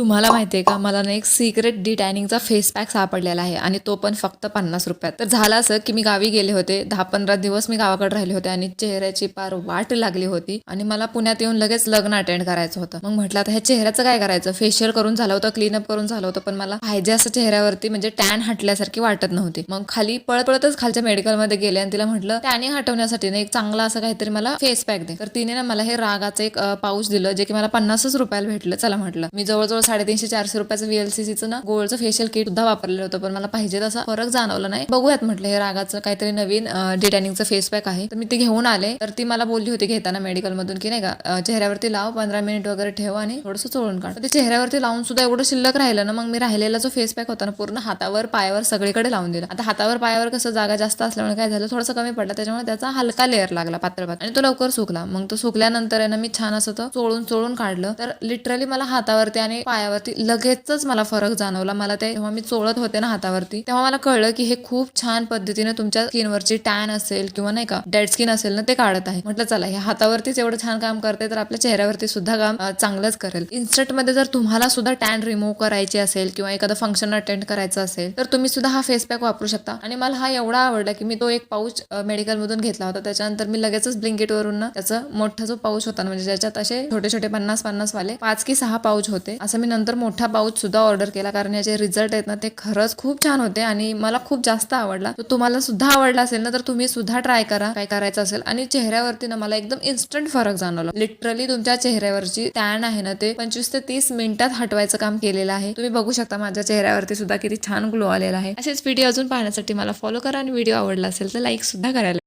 तुम्हाला माहिती आहे का? मला ना एक सिक्रेट डी टॅनिंगचा फेस पॅक सापडलेला आहे आणि तो पण फक्त पन्नास रुपयात. तर झालं असं की मी गावी गेले होते. दहा पंधरा दिवस मी गावाकडे राहिले होते आणि चेहऱ्याची पार वाट लागली होती आणि मला पुण्यात येऊन लगेच लग्न अटेंड करायचं होतं. मग म्हटलं आता ह्या चेहऱ्याचं काय करायचं? फेशियल करून झालं होतं क्लीनअप करून झालं होतं पण मला पाहिजे असं चेहऱ्यावरती म्हणजे टॅन हटल्यासारखी वाटत नव्हती. मग खाली पळत पळतच खालच्या मेडिकलमध्ये गेले आणि तिला म्हटलं टॅनिंग हटवण्यासाठी ना एक चांगला असं काहीतरी मला फेस पॅक दे. तर तिने ना मला हे रागाचं एक पाऊच दिलं जे की मला पन्नासच रुपयाला भेटलं. चला म्हटलं मी जवळजवळ साडेतीनशे चारशे रुपयाचं व्हीएलसीसीचं ना गोल्डचं फेशियल किट सुद्धा वापरलेलं होतं पण मला पाहिजे तसा फरक जाणवला नाही. बघूयात म्हटलं हे रागाचं काहीतरी नवीन डिटॅनिंगचं फेस पॅक आहे. तर मी ते घेऊन आले. तर ती मला बोलली होती घेताना मेडिकल मधून की नाही का चेहऱ्यावरती लाव पंधरा मिनिट वगैरे ठेव आणि थोडंसं चोळून काढ. ते चेहऱ्यावरती लावून सुद्धा एवढं शिल्लक राहिलं ना मग मी राहिलेला जो फेस पॅक होता ना पूर्ण हातावर पायावर सगळीकडे लावून दिला. आता हातावर पायावर कसं जागा जास्त असल्यामुळे काय झालं थोडंसं कमी पडला त्याच्यामुळे त्याचा हलका लेअर लागला पातळ पातळ आणि तो लवकर सुकला. मग तो सुकल्यानंतर आहे ना मी छान असं तो चोळून चोळून काढलं. तर लिटरली मला हातावरती आणि पायावरती लगेचच मला फरक जाणवला. मला ते जेव्हा मी चोळत होते ना हातावरती तेव्हा मला कळलं की हे खूप छान पद्धतीने तुमच्या स्किनवरची टॅन असेल किंवा नाही का डेड स्किन असेल ना ते काढत आहे. म्हटलं चला हे हातावरतीच एवढं छान काम करते तर आपल्या चेहऱ्यावरती सुद्धा काम चांगलंच करेल. इन्स्टंटमध्ये जर तुम्हाला सुद्धा टॅन रिमूव्ह करायची असेल किंवा एखादं फंक्शन अटेंड करायचं असेल तर तुम्ही सुद्धा हा फेस पॅक वापरू शकता. आणि मला हा एवढा आवडला की मी तो एक पाऊच मेडिकलमधून घेतला होता. त्याच्यानंतर मी लगेचच ब्लिंकेट वरून त्याचं मोठा जो पाऊच होता ना म्हणजे ज्याच्यात असे छोटे छोटे पन्नास पन्नास वाले पाच की सहा पाऊच होते असं मी नंतर मोठा पाऊच सुद्धा ऑर्डर केला. कारण याचे रिझल्ट आहेत ना ते खरंच खूप छान होते आणि मला खूप जास्त आवडला. तर तुम्हाला सुद्धा आवडला असेल ना तर तुम्ही सुद्धा ट्राय करा. काय करायचं असेल? आणि चेहऱ्यावरती ना मला एकदम इन्स्टंट फरक जाणवला. लिटरली तुमच्या चेहऱ्यावरची टॅन आहे ना ते पंचवीस ते तीस मिनिटात हटवायचं काम केलेलं आहे. तुम्ही बघू शकता माझ्या चेहऱ्यावरती सुद्धा किती छान ग्लो आलेला आहे. असेच व्हिडिओ अजून पाहण्यासाठी मला फॉलो करा आणि व्हिडिओ आवडला असेल तर लाईक सुद्धा करायला